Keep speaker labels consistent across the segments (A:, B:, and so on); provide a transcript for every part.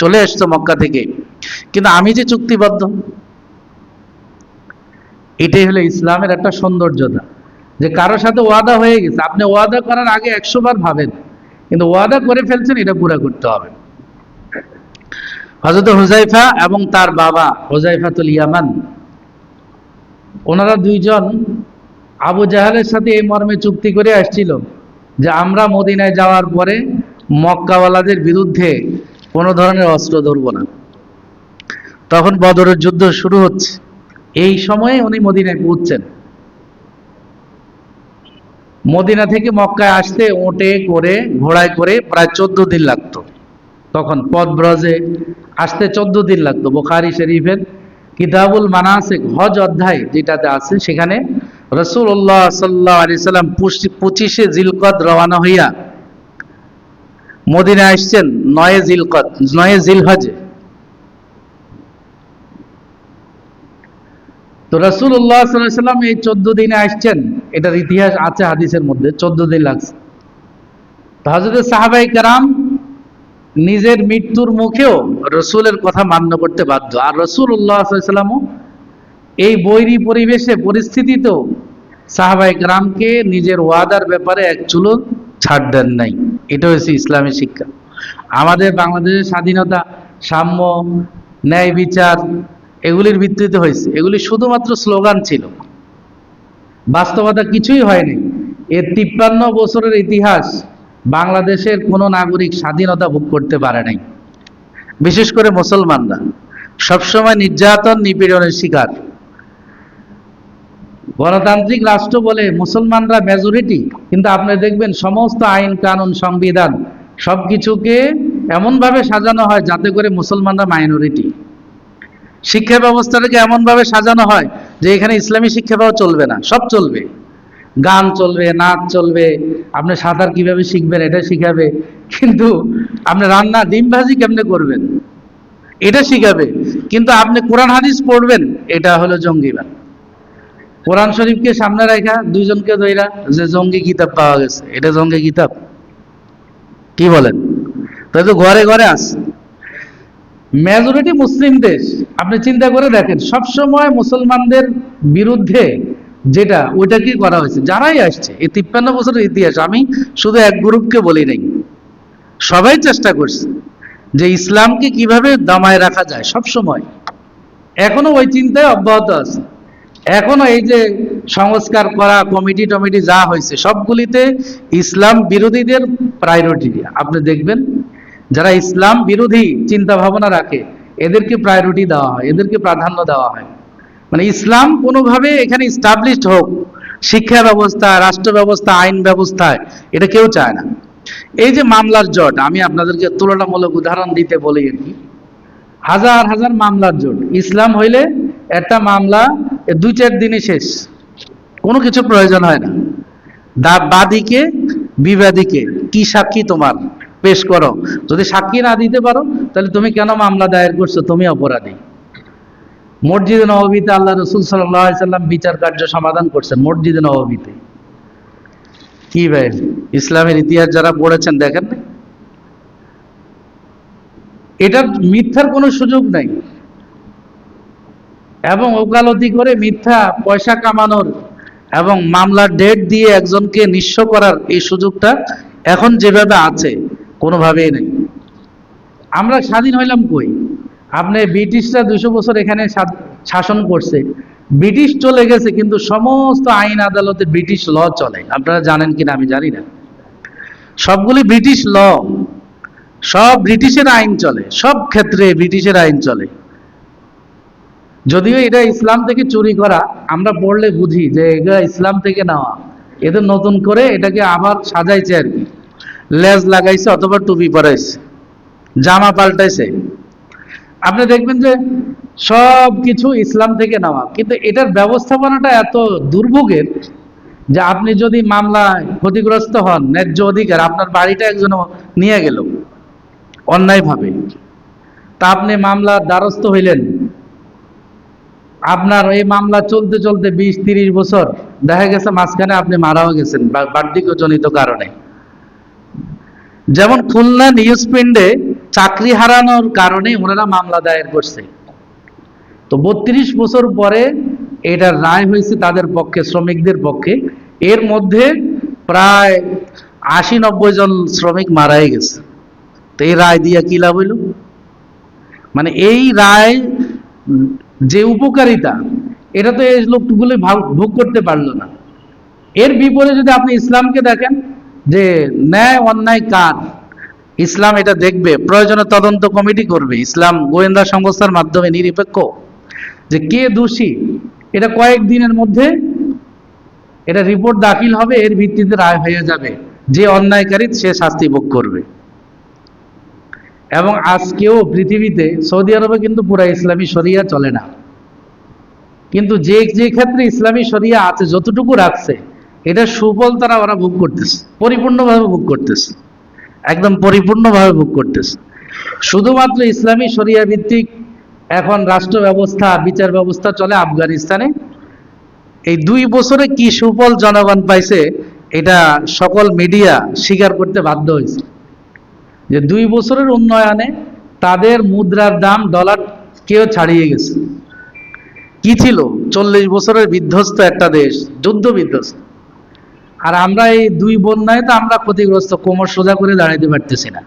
A: চলে এসছো মক্কা থেকে। কিন্তু আমি যে চুক্তিবদ্ধ, এটাই হলো ইসলামের একটা সৌন্দর্যতা। যে কারোর সাথে ওয়াদা হয়ে গেছে, আপনি ওয়াদা করার আগে একশো বার ভাবেন, কিন্তু ওয়াদা করে ফেলছেন, এটা পুরো করতে হবে। হজরত হুজাইফা এবং তার বাবা হুজাইফাতুল ইয়ামান, ওনারা দুইজন আবু জাহালের সাথে এই মর্মে চুক্তি করে আসছিল যে আমরা মদিনায় যাওয়ার পরে মক্কাওয়ালাদের বিরুদ্ধে কোনো ধরনের অস্ত্র ধরব না। তখন বদরের যুদ্ধ শুরু হচ্ছে। এই সময়ে উনি মদিনায় পৌঁছছেন। মদিনা থেকে মক্কায় আসতে ওটে করে, ঘোড়ায় করে প্রায় চোদ্দ দিন লাগতো। তখন পথ ব্রজে আসতে চোদ্দ দিন লাগতো, বোখারি শরীফের কিতাবুল মানাসিক হজ অধ্যায় যেটাতে আছে, সেখানে রসুল্লাহ সাল্লাহ আলি সাল্লাম পঁচিশে জিলকদ রওয়ানা হইয়া মদিনা আসছেন নয়ে জিলকদ নয়ে জিলহজে। তো রসুল্লাহ সাল্লাম এই চোদ্দ দিনে আসছেন। এটার ইতিহাস আছে হাদিসের মধ্যে, চোদ্দ দিন লাগছে। হজরত সাহাবাই কারাম নিজের মৃত্যুর মুখেও রসুলের কথা মান্য করতে বাধ্য। আর রসুল উল্লাহামও এই বৈরী পরিবেশে পরিস্থিতিতেও সাহাবাই গ্রামকে নিজের ওয়াদার ব্যাপারে এক চুলো ছাড় দেন নাই। এটা হচ্ছে ইসলামী শিক্ষা। আমাদের বাংলাদেশের স্বাধীনতা, সাম্য, ন্যায় বিচার এগুলির ভিত্তিতে হয়েছে। এগুলি শুধুমাত্র স্লোগান ছিল। বাস্তবতা কিছুই হয়নি। এর তিপ্পান্ন বছরের ইতিহাস বাংলাদেশের কোনো নাগরিক স্বাধীনতা ভোগ করতে পারে নাই। বিশেষ করে মুসলমানরা। সবসময় নির্যাতন নিপীড়নের শিকার। গণতান্ত্রিক রাষ্ট্র বলে মুসলমানরা মেজরিটি কিন্তু আপনি দেখবেন সমস্ত আইন, কানুন, সংবিধান সব সবকিছুকে এমনভাবে সাজানো হয় যাতে করে মুসলমানরা মাইনরিটি শিক্ষা ব্যবস্থাটাকে এমনভাবে সাজানো হয় যে এখানে ইসলামী শিক্ষা পাওয়া চলবে না, সব চলবে। গান চলবে, নাচ চলবে, আপনি সাঁতার কীভাবে শিখবেন এটা শিখাবে, কিন্তু আপনি রান্না ডিম ভাজি কেমনে করবেন? এটা শিখাবে, কিন্তু আপনি কোরআন, হাদিস পড়বেন, এটা হলো জঙ্গিবাদ। কোরআন শরীফকে সামনে রাখা দুইজনকে ধইরা যে জঙ্গি কিতাব পাওয়া গেছে, এটা জঙ্গি কিতাব। কি বলেন? তাই তো ঘরে ঘরে আছে। মেজরিটি মুসলিম দেশ, আপনি চিন্তা করে দেখেন, সবসময় মুসলমানদের বিরুদ্ধে যেটা, ওইটা কি করা হয়েছে? যারাই আসছে, এই তিপ্পান্ন বছরের ইতিহাস, আমি শুধু এক গ্রুপকে বলি নাই। সবাই চেষ্টা করছে যে ইসলামকে কীভাবে দামায় রাখা যায় সব সময় এখনও ওই চিন্তায় অব্যাহত আছে। এখনও এই যে সংস্কার করা, কমিটি টমিটি যা হয়েছে, সবগুলিতে ইসলাম বিরোধীদের প্রায়োরিটি আপনি দেখবেন, যারা ইসলাম বিরোধী চিন্তা ভাবনা রাখে, এদেরকে প্রায়োরিটি দেওয়া হয়, এদেরকে প্রাধান্য দেওয়া হয়। মানে ইসলাম কোনোভাবে এখানে স্টাবলিশড হোক, শিক্ষা ব্যবস্থা, রাষ্ট্র ব্যবস্থা, আইন ব্যবস্থায়, এটা কেউ চায় না। এই যে মামলার জট, আমি আপনাদেরকে তুলনামূলক উদাহরণ দিতে বলি আর কি। হাজার হাজার মামলার জট। ইসলাম হইলে একটা মামলা এ দুই চার দিনে শেষ। কোনো কিছু প্রয়োজন হয় না। দা, বাদীকে, বিবাদীকে, কি সাক্ষী তোমার? পেশ করো। যদি সাক্ষী না দিতে পারো, তাহলে তুমি কেন মামলা দায়ের করছ? তুমি অপরাধী। মসজিদে নবমীতে আল্লাহ রসুল সাল্লাম বিচার কার্য সমাধান করছেন মসজিদে নবমীতে কি ভাই, ইসলামের ইতিহাস যারা পড়েছেন দেখেন না? এটা মিথ্যার কোনো সুযোগ নাই। এবং ওকালতি করে মিথ্যা পয়সা কামানোর এবং মামলার ডেট দিয়ে একজনকে নিঃস্ব করার এই সুযোগটা এখন যেভাবে আছে, কোনোভাবেই নেই। আমরা স্বাধীন হইলাম কই? আপনি ব্রিটিশরা দুশো বছর এখানে শাসন করছে। ব্রিটিশ চলে গেছে, কিন্তু সমস্ত আইন আদালতে ব্রিটিশ ল চলে। আপনারা জানেন কিনা আমি জানি না। সবগুলি ব্রিটিশ ল। সব ব্রিটিশের আইন চলে। সব ক্ষেত্রে ব্রিটিশের আইন চলে। যদিও এটা ইসলাম থেকে চুরি করা আমরা পড়লে বুঝি যে এটা ইসলাম থেকে নেওয়া। এদের নতুন করে এটাকে আবার সাজাইছে আর কি। লেজ লাগাইছে অথবা টুপি পরাইছে জামা পাল্টাইছে। আপনি দেখবেন যে সব কিছু ইসলাম থেকে নেওয়া। কিন্তু এটার ব্যবস্থাপনাটা এত দুর্ভোগের যে আপনি যদি মামলায় ক্ষতিগ্রস্ত হন ন্যায্য অধিকার আপনার বাড়িটা একজন নিয়ে গেল অন্যায়ভাবে। তা আপনি মামলার দ্বারস্থ হইলেন। আপনার এই মামলা চলতে চলতে বিশ, তিরিশ বছর। দেখা গেছে মাঝখানে আপনি মারাও গেছেন বার্ধক্যজনিত কারণে। যেমন খুলনা নিউজ প্রিন্টে চাকরি হারানোর কারণে ওনারা মামলা দায়ের করছে। তো বত্রিশ বছর পরে এটার রায় হয়েছে তাদের পক্ষে, শ্রমিকদের পক্ষে। এর মধ্যে প্রায় আশি, নব্বই জন শ্রমিক মারাই গেছে। তো এই রায় দিয়া কি লাভ হইল? মানে এই রায় যে উপকারিতা, এটা তো এই লোকগুলো ভাগ- করতে পারল না। এর বিপরীতে যদি আপনি ইসলামকে দেখেন, যে ন্যায় অন্যায় কার? ইসলাম এটা দেখবে, প্রয়োজনে তদন্ত কমিটি করবে। ইসলাম গোয়েন্দা সংস্থার মাধ্যমে নিরপেক্ষ। যে কে দোষী? এটা কয়েক দিনের মধ্যে এটা রিপোর্ট দাখিল হবে, এর ভিত্তিতে রায় হয়ে যাবে। যে অন্যায়কারী, সে শাস্তি ভোগ করবে। এবং আজকেও পৃথিবীতে সৌদি আরবে কিন্তু পুরা ইসলামী শরিয়া চলে না। কিন্তু যে যে ক্ষেত্রে ইসলামী শরিয়া আছে, যতটুকু রাখছে, এটা সুফল তারা ওরা ভোগ করতেছে, পরিপূর্ণভাবে ভোগ করতেছে, একদম পরিপূর্ণভাবে ভোগ করতেছে। শুধুমাত্র ইসলামী শরিয়া ভিত্তিক এখন রাষ্ট্র ব্যবস্থা, বিচার ব্যবস্থা চলে আফগানিস্তানে। এই দুই বছরে কি সুফল জনগণ পাইছে, এটা সকল মিডিয়া স্বীকার করতে বাধ্য হয়েছে। যে দুই বছরের উন্নয়নে তাদের মুদ্রার দাম ডলার কেউ ছাড়িয়ে গেছে। কি ছিল? চল্লিশ বছরের বিধ্বস্ত একটা দেশ, যুদ্ধ বিধ্বস্ত। আর আমরা এই দুই বন্যায় তো আমরা ক্ষতিগ্রস্ত, কোমর সোজা করে দাঁড়াইতে পারতেছি না।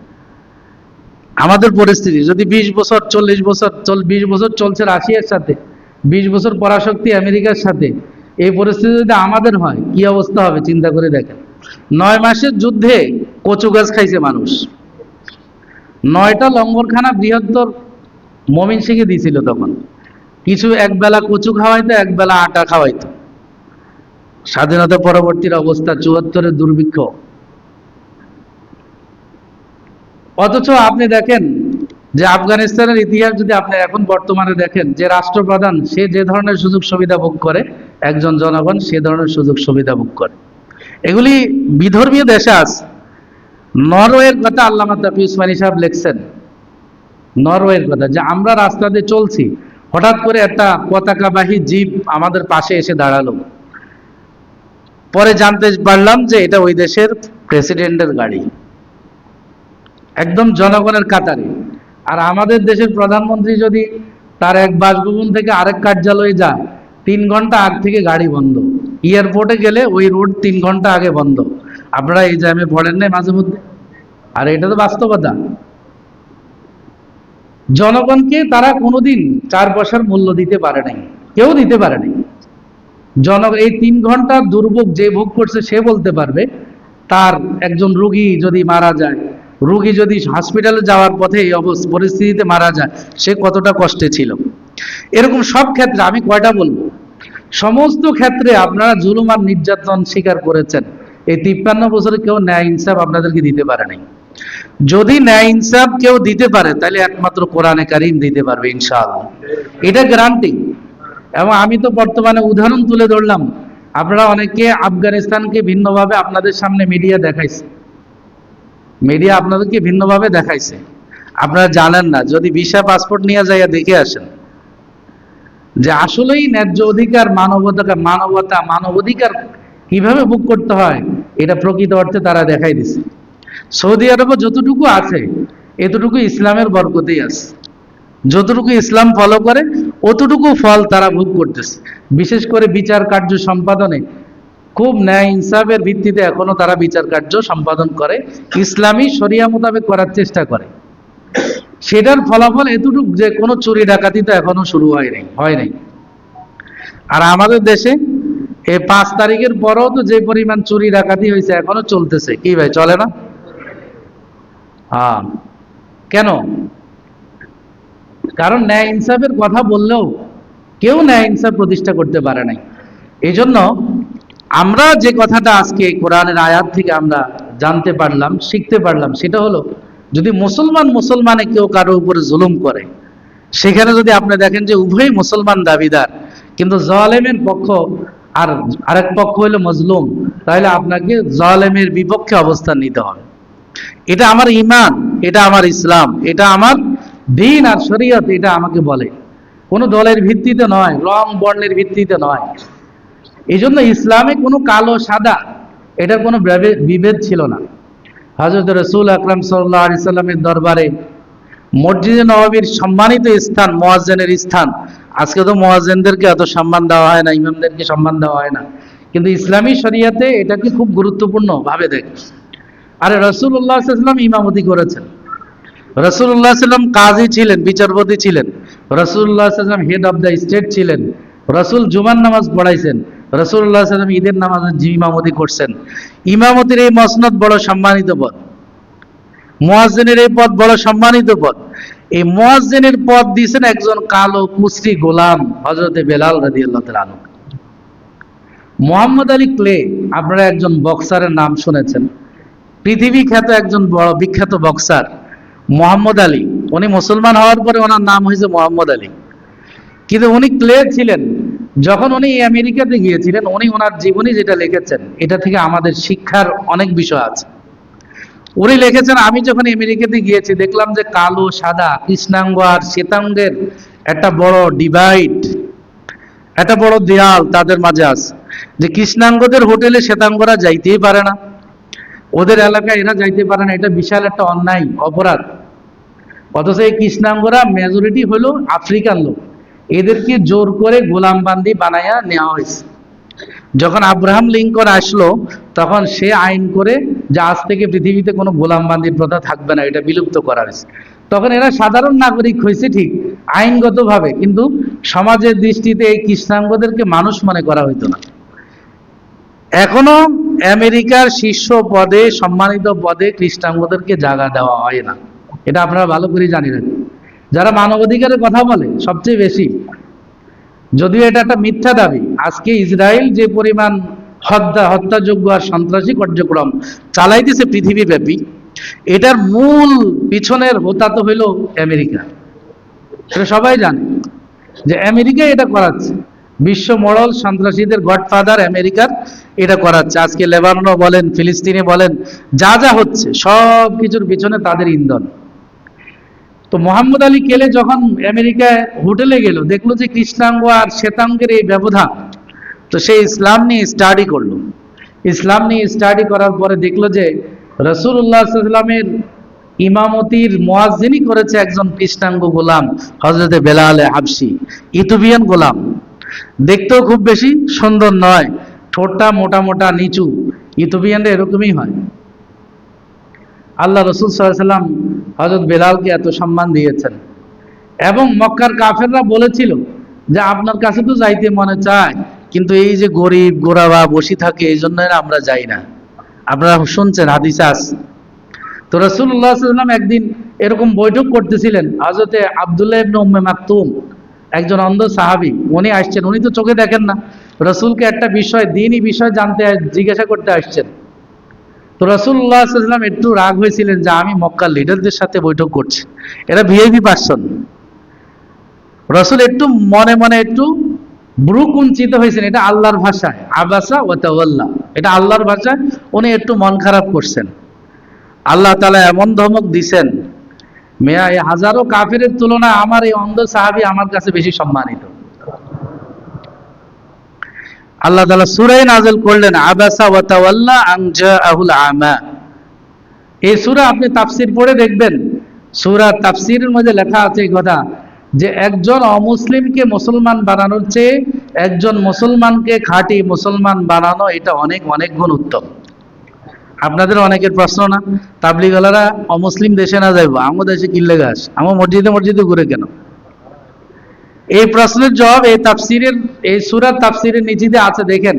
A: আমাদের পরিস্থিতি, যদি বিশ বছর, চল্লিশ বছর, চল, বিশ বছর চলছে রাশিয়ার সাথে, বিশ বছর পরাশক্তি আমেরিকার সাথে, এই পরিস্থিতি যদি আমাদের হয়, কি অবস্থা হবে চিন্তা করে দেখেন। নয় মাসের যুদ্ধে কচু গাছ খাইছে মানুষ। নয়টা লঙ্গরখানা বৃহত্তর মমিন সিংহে দিয়েছিল তখন। কিছু একবেলা কচু খাওয়াইতো, একবেলা আটা খাওয়াইতো। স্বাধীনতা পরবর্তীর অবস্থা চুয়াত্তরের দুর্ভিক্ষ। অথচ আপনি দেখেন যে আফগানিস্তানের ইতিহাস যদি আপনি এখন বর্তমানে দেখেন, যে রাষ্ট্রপ্রধান সে যে ধরনের সুযোগ সুবিধা ভোগ করে, একজন জনগণ সে ধরনের সুযোগ সুবিধা ভোগ করে। এগুলি বিধর্মীয় দেশে আছে। নরওয়ের কথা আল্লামা তাফি উসমানী সাহেব লিখছেন। নরওয়ের কথা, যে আমরা রাস্তা দিয়ে চলছি, হঠাৎ করে একটা পতাকাবাহী জিপ আমাদের পাশে এসে দাঁড়াল। পরে জানতে পারলাম যে এটা ওই দেশের প্রেসিডেন্টের গাড়ি, একদম জনগণের কাতারে। আর আমাদের দেশের প্রধানমন্ত্রী যদি তার এক বাসভবন থেকে আরেক কার্যালয়ে যায়, তিন ঘণ্টা আগ থেকে গাড়ি বন্ধ। এয়ারপোর্টে গেলে ওই রোড তিন ঘণ্টা আগে বন্ধ। আপনারা এই জ্যামে পড়েন নাই মাঝে মধ্যে? আর এটা তো বাস্তবতা। জনগণকে তারা কোনোদিন চার পয়সার মূল্য দিতে পারে নাই। কেউ দিতে পারে নাই। জন এই তিন ঘণ্টা দুর্ভোগ যে ভোগ করছে সে বলতে পারবে, তার একজন রুগী যদি মারা যায়, রুগী যদি হসপিটালে যাওয়ার পথে এই পরিস্থিতিতে মারা যায়, সে কতটা কষ্টে ছিল? এরকম সব ক্ষেত্রে আমি কয়টা বলব? সমস্ত ক্ষেত্রে আপনারা জুলুম আর নির্যাতন স্বীকার করেছেন। এই তিপ্পান্ন বছরে কেউ ন্যায় ইনসাফ আপনাদেরকে দিতে পারে নাই। যদি ন্যায় ইনসাফ কেউ দিতে পারে, তাহলে একমাত্র কোরআনে কারিম দিতে পারবে ইনশাআল্লাহ। এটা গ্যারান্টি এবং আমি তো বর্তমানে উদাহরণ তুলে ধরলাম, আপনারা অনেকে আফগানিস্তানকে ভিন্নভাবে আপনাদের সামনে মিডিয়া দেখাইছে। মিডিয়া আপনাদেরকে ভিন্নভাবে দেখাইছে। আপনারা জানেন না, যদি ভিসা পাসপোর্ট নিয়ে যাইয়া দেখে আসেন, যে আসলেই ন্যায্য অধিকার, মানবতা মানবতা, মানবাধিকার কীভাবে বুক করতে হয় এটা প্রকৃত অর্থে তারা দেখাই দিছে। সৌদি আরবে যতটুকু আছে, এতটুকু ইসলামের বরকতেই আছে। যতটুকু ইসলাম ফলো করে, অতটুকু ফল তারা ভোগ করতেছে। বিশেষ করে বিচার কার্য সম্পাদনে খুব ন্যায় ইনসাফের ভিত্তিতে এখনও তারা বিচার কার্য সম্পাদন করে, ইসলামী শরিয়া মোতাবেক করার চেষ্টা করে। সেটার ফলাফল এতটুকু যে কোনো চুরি ডাকাতি তো এখনও শুরু হয় নাই হয় নাই। আর আমাদের দেশে এই পাঁচ তারিখের পরেও তো যে পরিমাণ চুরি ডাকাতি হয়েছে এখনও চলতেছে। কি ভাই, চলে না? হ্যাঁ। কেন? কারণ ন্যায় ইনসাফের কথা বললেও কেউ ন্যায় ইনসাফ প্রতিষ্ঠা করতে পারে নাই। এই জন্য আমরা যে কথাটা আজকে কোরআনের আয়াত থেকে আমরা জানতে পারলাম, শিখতে পারলাম, সেটা হলো যদি মুসলমান মুসলমানে কেউ কারও উপরে জুলুম করে, সেখানে যদি আপনি দেখেন যে উভয়ই মুসলমান দাবিদার, কিন্তু জলেমের পক্ষ আর আরেক পক্ষ হলো মজলুম, তাহলে আপনাকে জলেমের বিপক্ষে অবস্থান নিতে হবে। এটা আমার ইমান, এটা আমার ইসলাম, এটা আমার দিন আর শরীয়ত, এটা আমাকে বলে। কোনো দলের ভিত্তিতে নয়, রং বর্ণের ভিত্তিতে নয়। এই জন্য ইসলামে কোনো কালো সাদা, এটার কোনো বিভেদ ছিল না। হজরত রসুল আকরাম সাল্লাহ আলি সাল্লামের দরবারে মসজিদে নবাবির সম্মানিত স্থান, মোয়াজ্জেনের স্থান আজকে তো মোয়াজ্জেনদেরকে এত সম্মান দেওয়া হয় না, ইমামদেরকে সম্মান দেওয়া হয় না। কিন্তু ইসলামী শরিয়াতে এটাকে খুব গুরুত্বপূর্ণ ভাবে দেখে। আরে রসুল্লাহ সাল্লাম ইমামতি করেছেন। রসুল্লাহ সাল্লাম কাজী ছিলেন, বিচারপতি ছিলেন। রসুল্লাহ সাল্লাম হেড অফ দ্য স্টেট ছিলেন। রসুল জুমার নামাজ পড়াইছেন। রসুল্লাহ সাল্লাম ঈদের নামাজে ইমামতি করছেন। ইমামতির এই মসনদ বড় সম্মানিত পদ। মোয়াজ্জেনের এই পদ বড় সম্মানিত পদ। এই মোয়াজ্জেনের পদ দিয়েছেন একজন কালো, কুস্তি গোলাম হজরতে বেলাল রাদি আল্লাহ আনু মোহাম্মদ আলী ক্লে, আপনারা একজন বক্সারের নাম শুনেছেন। পৃথিবী খ্যাত একজন বড়, বিখ্যাত বক্সার মোহাম্মদ আলী। উনি মুসলমান হওয়ার পরে ওনার নাম হয়েছে মোহাম্মদ আলী। কিন্তু উনি ক্লে ছিলেন। যখন উনি আমেরিকাতে গিয়েছিলেন, উনি ওনার জীবনী যেটা লিখেছেন, এটা থেকে আমাদের শিক্ষার অনেক বিষয় আছে। উনি লিখেছেন, আমি যখন আমেরিকাতে গিয়েছি, দেখলাম যে কালো, সাদা, কৃষ্ণাঙ্গ আর শ্বেতাঙ্গের একটা বড় ডিভাইড একটা বড় দেয়াল তাদের মাঝে আছে। যে কৃষ্ণাঙ্গদের হোটেলে শ্বেতাঙ্গরা যাইতেই পারে না। ওদের এলাকায় এরা যাইতে পারে না। এটা বিশাল একটা অন্যায়, অপরাধ। অথচ এই কৃষ্ণাঙ্গরা মেজরিটি হলো আফ্রিকান লোক। এদেরকে জোর করে গোলাম বান্দি বানায়া নেওয়া হয়েছে। যখন আব্রাহাম লিঙ্কন আসলো, তখন সে আইন করে যে আজ থেকে পৃথিবীতে কোনো গোলাম বান্দির প্রথা থাকবে না, এটা বিলুপ্ত করা হয়েছে তখন এরা সাধারণ নাগরিক হয়েছে ঠিক, আইনগতভাবে, কিন্তু সমাজের দৃষ্টিতে এই কৃষ্ণাঙ্গদেরকে মানুষ মনে করা হইতো না। এখনও আমেরিকার শীর্ষ পদে, সম্মানিত পদে খ্রিস্টাঙ্গদেরকে জায়গা দেওয়া হয় না। এটা আপনারা ভালো করে জানি রাখবেন যারা মানবাধিকারের কথা বলে, সবচেয়ে বেশি, যদিও এটা একটা মিথ্যা দাবি, আজকে ইসরায়েল যে পরিমাণ হত্যা, হত্যাযোগ্য আর সন্ত্রাসী কার্যক্রম চালাইতেছে পৃথিবীব্যাপী। এটার মূল পিছনের হোতা তো হইল আমেরিকা। এটা সবাই জানে যে আমেরিকা এটা করাচ্ছে। বিশ্ব মডল সন্ত্রাসীদের গডফাদার আমেরিকার এটা করাচ্ছে। আজকে লেবাননও বলেন ফিলিস্তিনে বলেন, যা যা হচ্ছে, সব কিছুর পিছনে তাদের ইন্ধন। তো মোহাম্মদ আলী কেলে যখন আমেরিকায় হোটেলে গেল, দেখল যে কৃষ্ণাঙ্গ আর শ্বেতাঙ্গের এই ব্যবধান তো সে ইসলাম নিয়ে স্টাডি করল। ইসলাম নিয়ে স্টাডি করার পরে দেখল যে রসুল্লাহামের ইমামতির মোয়াজিনই করেছে একজন কৃষ্ণাঙ্গ গোলাম হজরতে বেলাল হাবসি ইতুবিয়ান গোলাম। দেখতেও খুব বেশি সুন্দর নয়, ঠোঁটটা মোটা মোটা নিচু ইথোপিয়ানরা এরকমই হয়। আল্লাহ রসুল সাল্লাম হজরত বেলালকে এত সম্মান দিয়েছেন। এবং মক্কার কাফেররা বলেছিল যে আপনার কাছে তো যাইতে মনে চায় কিন্তু এই যে গরিব, গোড়াবা, বসে থাকে, এই জন্য আমরা যাই না। আপনারা শুনছেন হাদিসে আস। তো রসুল্লাহ একদিন এরকম বৈঠক করতেছিলেন হজরতে আবদুল্লাহ ইবনে উম্মে মাকতুম, একজন অন্ধ সাহাবি। উনি আসছেন, উনি তো চোখে দেখেন না। রসুলকে একটা বিষয়, দিনই বিষয় জানতে, জিজ্ঞাসা করতে আসছেন। তো রসুল্লাহাম একটু রাগ হয়েছিলেন যে আমি মক্কার লিডারদের সাথে বৈঠক করছি। এরা ভিআইপি পার্সন রসুল একটু মনে মনে একটু ব্রু কুঞ্চিত হয়েছেন, এটা আল্লাহর ভাষায়। আবাসা ও তাওয়াল্লা। এটা আল্লাহর ভাষায়, উনি একটু মন খারাপ করছেন। আল্লাহ তালা এমন ধমক দিছেন, মেয়া, এই হাজারো কাফের তুলনায় আমার এই অন্ধ সাহাবি আমার কাছে বেশি সম্মানিত। আল্লাহ তালা সুরাই নাজল করলেন, আবাসা ওয়াতাওয়াল্লা আংজা আহুল আমা। এই সুরা আপনি তাফসির পড়ে দেখবেন সুরা তাফসিরের মধ্যে লেখা আছে এই কথা যে একজন অমুসলিমকে মুসলমান বানানোর চেয়ে একজন মুসলমানকে খাঁটি মুসলমান বানানো এটা অনেক অনেক গুণ উত্তম। আপনাদের অনেকের প্রশ্ন না, তাবলিগালারা অমুসলিম দেশে না যাইব আমার দেশে কিল্লে গাছ আমার মসজিদে মসজিদে ঘুরে কেন? এই প্রশ্নের জবাব এই তাফসিরের, এই সুরার তাফসিরের নিচিতে আছে, দেখেন।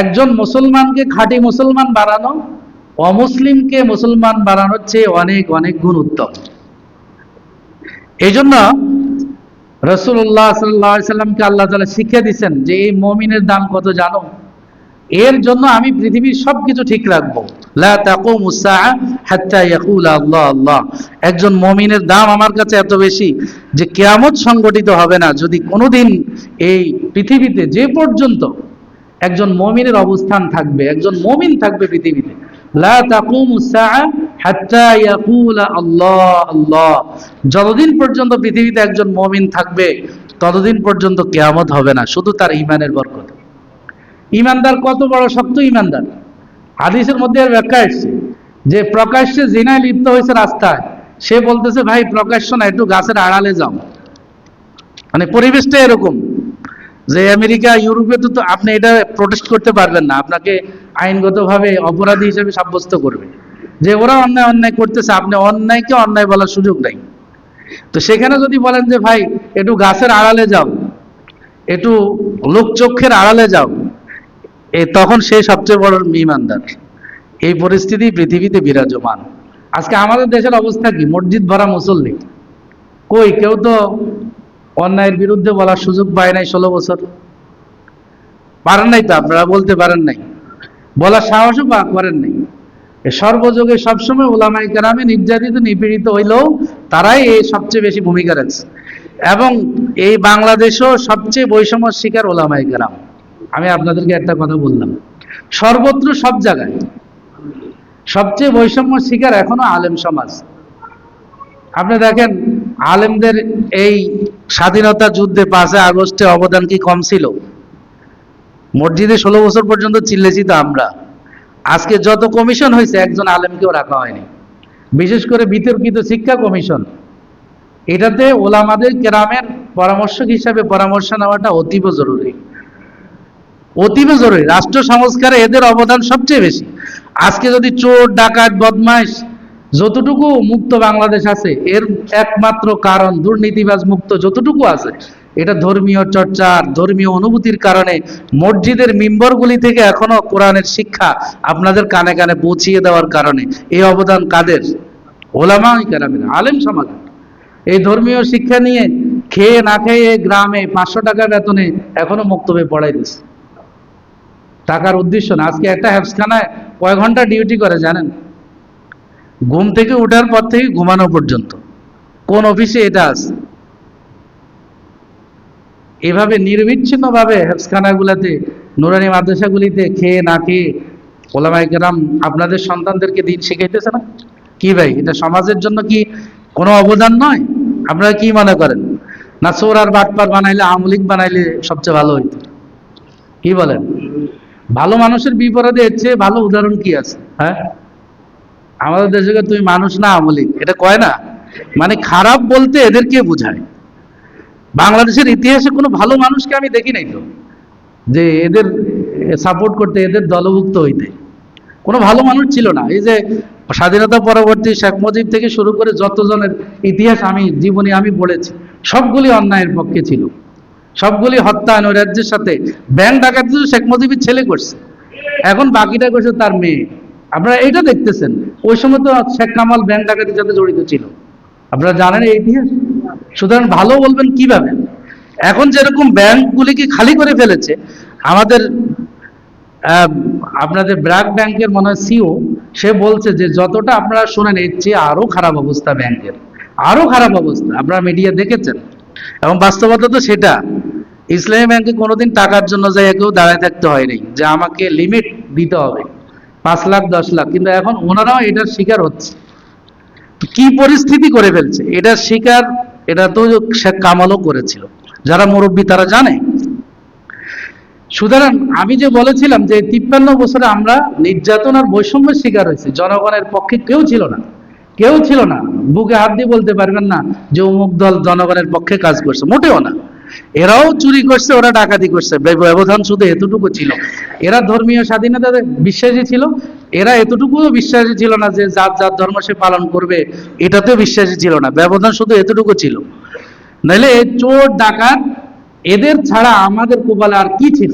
A: একজন মুসলমানকে খাঁটি মুসলমান বানানো, অমুসলিমকে মুসলমান বানানোর চেয়ে অনেক অনেক গুণ উত্তম। এই জন্য রসুল্লাহ সাল্লামকে আল্লাহ তালা শিক্ষা দিচ্ছেন যে এই মমিনের দাম কত জানো? এর জন্য আমি পৃথিবীর সবকিছু ঠিক রাখব। একজন মমিনের দাম আমার কাছে এত বেশি যে কেয়ামত সংগঠিত হবে না। যদি কোনোদিন এই পৃথিবীতে যে পর্যন্ত একজন মমিনের অবস্থান থাকবে, একজন মমিন থাকবে পৃথিবীতে যতদিন পর্যন্ত পৃথিবীতে একজন মমিন থাকবে, ততদিন পর্যন্ত কেয়ামত হবে না, শুধু তার ইমানের বরকত। ইমানদার কত বড় শক্ত ইমানদার হাদিসের মধ্যে ব্যাখ্যা এসছে যে প্রকাশ্যে জিনায় লিপ্ত হয়েছে রাস্তায়, সে বলতেছে, ভাই, প্রকাশ্য না, একটু গাছের আড়ালে যাও। মানে পরিবেশটা এরকম, যে আমেরিকা, ইউরোপে তো আপনি এটা প্রোটেস্ট করতে পারবেন না, আপনাকে আইনগতভাবে অপরাধী হিসেবে সাব্যস্ত করবে। যে ওরা অন্যায় অন্যায় করতেছে, আপনি অন্যায়কে অন্যায় বলার সুযোগ নাই। তো সেখানে যদি বলেন যে, ভাই, একটু গাছের আড়ালে যাও, একটু লোকচক্ষের আড়ালে যাও, এ তখন সে সবচেয়ে বড় ইমানদার। এই পরিস্থিতি পৃথিবীতে বিরাজমান। আজকে আমাদের দেশের অবস্থা কি? মসজিদ ভরা মুসল্লি। কই? কেউ তো অন্যায়ের বিরুদ্ধে বলার সুযোগ পায় নাই ষোলো বছর। পারেন নাই তো? আপনারা বলতে পারেন নাই। বলার সাহসও করেন নাই। সর্বযোগে সবসময় ওলামাই কেরামে নির্যাতিত, নিপীড়িত হইলেও তারাই এই সবচেয়ে বেশি ভূমিকা রাখছে। এবং এই বাংলাদেশও সবচেয়ে বৈষম্য শিকার ওলামাই কেরাম। আমি আপনাদেরকে একটা কথা বললাম। সর্বত্র সব জায়গায় সবচেয়ে বৈষম্য শিকার এখনও আলেম সমাজ। আপনি দেখেন, আলেমদের এই স্বাধীনতা যুদ্ধে পাঁচে আগস্টে অবদান কি কম ছিল? মসজিদে ষোলো বছর পর্যন্ত চিল্লেছি তো আমরা। আজকে যত কমিশন হয়েছে, একজন আলেমকেও রাখা হয়নি। বিশেষ করে বিতর্কিত শিক্ষা কমিশন। এটাতে ওলামাদের কেরামের পরামর্শক হিসাবে পরামর্শ নেওয়াটা অতীব জরুরি। অতীব জরুরি। রাষ্ট্র সংস্কারে এদের অবদান সবচেয়ে বেশি। আজকে যদি চোর, ডাকাত, বদমাইশ যতটুকু মুক্ত বাংলাদেশ আছে, এর একমাত্র কারণ দুর্নীতিবাজ মুক্ত যতটুকু আছে এটা ধর্মীয় চর্চার, ধর্মীয় অনুভূতির কারণে মসজিদের মিম্বরগুলি থেকে এখনও কোরআনের শিক্ষা আপনাদের কানে কানে পৌঁছিয়ে দেওয়ার কারণে। এই অবদান কাদের? ওলামা কেরামের আলেম সমাজ এই ধর্মীয় শিক্ষা নিয়ে খেয়ে না খেয়ে গ্রামে পাঁচশো টাকা বেতনে এখনও বক্তব্যে পড়াই দিচ্ছে। টাকার উদ্দেশ্য না। আজকে একটা হ্যাপসখানায় কয় ঘণ্টা ডিউটি করে জানেন? ঘুম থেকে ওঠার পর থেকে ঘুমানো পর্যন্ত। কোন অফিসে এটা আছে? এভাবে নির্বিচ্ছিন্নভাবে হেফসখানাগুলোতে, নুরানি মাদ্রাসাগুলিতে খেয়ে না খেয়ে ওলামাই কেরাম আপনাদের সন্তানদেরকে দিন শিখাইতেছে না? কি ভাই, এটা সমাজের জন্য কি কোনো অবদান নয়? আপনারা কি মনে করেন? না চোর আর বাটপার বানাইলে আমলিক বানাইলে সবচেয়ে ভালো হইতো? কি বলেন? ভালো মানুষের বিপরীতে এর চেয়ে ভালো উদাহরণ কি আছে? হ্যাঁ? আমাদের দেশে তুমি মানুষ না আমলিক এটা কয় না? মানে খারাপ বলতে এদেরকে বোঝায়। বাংলাদেশের ইতিহাসে কোনো ভালো মানুষকে আমি দেখি নাই তো, যে এদের সাপোর্ট করতে, এদের দলভুক্ত হইতে। কোনো ভালো মানুষ ছিল না। এই যে স্বাধীনতা পরবর্তী শেখ মুজিব থেকে শুরু করে যতজনের ইতিহাস আমি, জীবনে আমি বলেছি সবগুলি অন্যায়ের পক্ষে ছিল। সবগুলি হত্যা নৈরাজ্যের সাথে ব্যাংক ডাকাতি তো শেখ মুজিবের ছেলে করছে। এখন বাকিটা করছে তার মেয়ে। আপনারা এটা দেখতেছেন। ওই সময় তো শেখ কামাল ব্যাংক ডাকাতির সাথে জড়িত ছিল। আপনারা জানেন এই ইতিহাস? সুতরাং ভালো বলবেন কীভাবে? এখন যেরকম ব্যাংকগুলিকে খালি করে ফেলেছে, আমাদের আপনাদের ব্র্যাক ব্যাংকের মনে হয় সিও, সে বলছে যে যতটা আপনারা শোনেন, এর চেয়ে আরও খারাপ অবস্থা ব্যাংকের। আরও খারাপ অবস্থা, আপনারা মিডিয়া দেখেছেন। এবং বাস্তবতা তো সেটা, ইসলামী ব্যাংকে কোনোদিন টাকার জন্য যাই কেউ দাঁড়ায় থাকতে হয়নি, যে আমাকে লিমিট দিতে হবে, পাঁচ লাখ, দশ লাখ, কিন্তু এখন ওনারাও এটার শিকার হচ্ছে। কি পরিস্থিতি করে ফেলছে? এটার শিকার এটা তো শেখ কামালও করেছিল। যারা মুরব্বী তারা জানে। সুতরাং আমি যে বলেছিলাম যে তিপ্পান্ন বছরে আমরা নির্যাতন আর বৈষম্যের শিকার হয়েছি, জনগণের পক্ষে কেউ ছিল না। কেউ ছিল না। বুকে হাত দিয়ে বলতে পারবেন না যে অমুক দল জনগণের পক্ষে কাজ করছে, মোটেও না। এরাও চুরি করছে, ওরা ডাকাতি করছে। ব্যবধান শুধু এতটুকু ছিল। এরা ধর্মীয় স্বাধীনতাতে বিশ্বাসী ছিল। এরা এতটুকুও বিশ্বাসী ছিল না যে যার যার ধর্ম সে পালন করবে, এটাতেও বিশ্বাসী ছিল না। ব্যবধান শুধু এতটুকু ছিল। নাহলে চোর, ডাকাত, এদের ছাড়া আমাদের কপালে আর কি ছিল?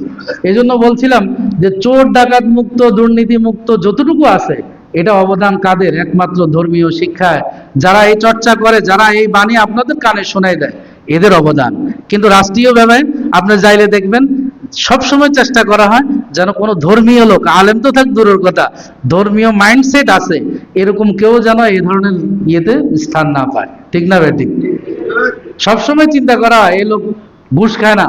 A: এই জন্য বলছিলাম যে চোর, ডাকাত মুক্ত, দুর্নীতি মুক্ত যতটুকু আছে, এটা অবদান কাদের? একমাত্র ধর্মীয় শিক্ষায়। যারা এই চর্চা করে, যারা এই বাণী আপনাদের কানে শোনাই দেয় এদের অবদান। কিন্তু রাষ্ট্রীয়ভাবে আপনি যাইলে দেখবেন সব সময় চেষ্টা করা হয় যেন কোনো ধর্মীয় লোক, আলেম তো থাক দূরের কথা, ধর্মীয় মাইন্ডসেট আছে, এরকম কেউ যেন এই ধরনের ইয়েতে স্থান না পায়। ঠিক না ভাই? ঠিক। সবসময় চিন্তা করা হয়, এই লোক ঘুষ খায় না।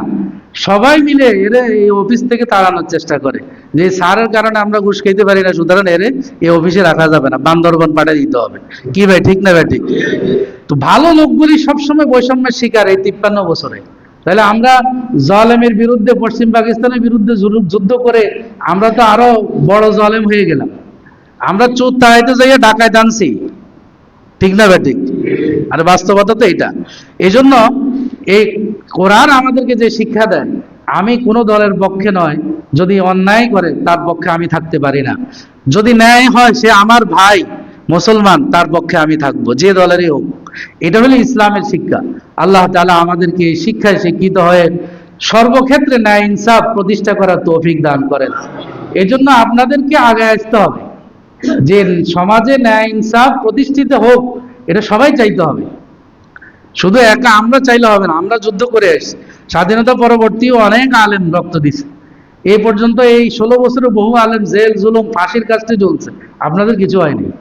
A: সবাই মিলে এরে এই অফিস থেকে তাড়ানোর চেষ্টা করে। যে সারের কারণে আমরা ঘুষ খাইতে পারি না, সুতরাং এরে এই অফিসে রাখা যাবে না বান্দরবন পাঠিয়ে দিতে হবে। কি ভাই, ঠিক না ভাই, ঠিক? তো ভালো লোকগুলি সবসময় বৈষম্যের শিকার এই তিপ্পান্ন বছরে। তাহলে আমরা জলেমের বিরুদ্ধে, পশ্চিম পাকিস্তানের বিরুদ্ধে যুদ্ধ করে আমরা তো আরও বড় জলেম হয়ে গেলাম। আমরা চোর তাড়াইতে যাইয়া ডাকায় আনছি ঠিক না ব্যাটিক আর বাস্তবতা তো এটা এই জন্য এই কোরআন আমাদেরকে যে শিক্ষা দেন আমি কোনো দলের পক্ষে নয় যদি অন্যায় করে, তার পক্ষে আমি থাকতে পারি না। যদি ন্যায় হয়, সে আমার ভাই, মুসলমান, তার পক্ষে আমি থাকব, যে দলেরই হোক। এটা হলো ইসলামের শিক্ষা। আল্লাহ তাআলা আমাদেরকে এই শিক্ষায় শিক্ষিত হয়ে সর্বক্ষেত্রে ন্যায় ইনসাফ প্রতিষ্ঠা করার তৌফিক দান করেন। এজন্য আপনাদেরকে আগে আসতে হবে। যে সমাজে ন্যায় ইনসাফ প্রতিষ্ঠিত হোক, এটা সবাই চাইতে হবে। শুধু একা আমরা চাইলে হবে না, আমরা যুদ্ধ করে এসেছি স্বাধীনতা পরবর্তীও অনেক আলেম রক্ত দিছে। এই পর্যন্ত এই ষোলো বছরে বহু আলেম জেল, জুলুম, ফাঁসির কাজটি চলছে। আপনাদের কিছু হয়নি।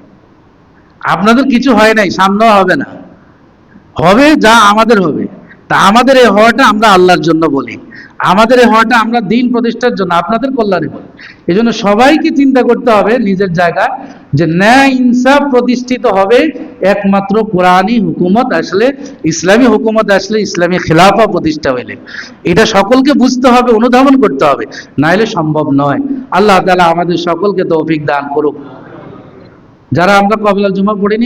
A: আপনাদের কিছু হয় নাই সামনেও হবে না। হবে যা আমাদের হবে। তা আমাদের এই হওয়াটা আমরা আল্লাহর জন্য বলি। আমাদের হওয়াটা আমরা দিন প্রতিষ্ঠার জন্য, আপনাদের কল্যাণে বলি। এই জন্য সবাইকে চিন্তা করতে হবে নিজের জায়গা যে ন্যায় ইনসাফ প্রতিষ্ঠিত হবে একমাত্র কোরআনই হুকুমত আসলে, ইসলামী হুকুমত আসলে ইসলামী খেলাফা প্রতিষ্ঠা হইলে। এটা সকলকে বুঝতে হবে, অনুধাবন করতে হবে, নাইলে সম্ভব নয়। আল্লাহ তাআলা আমাদের সকলকে তৌফিক দান করুক। যারা আমরা কবলাল জুমা পড়িনি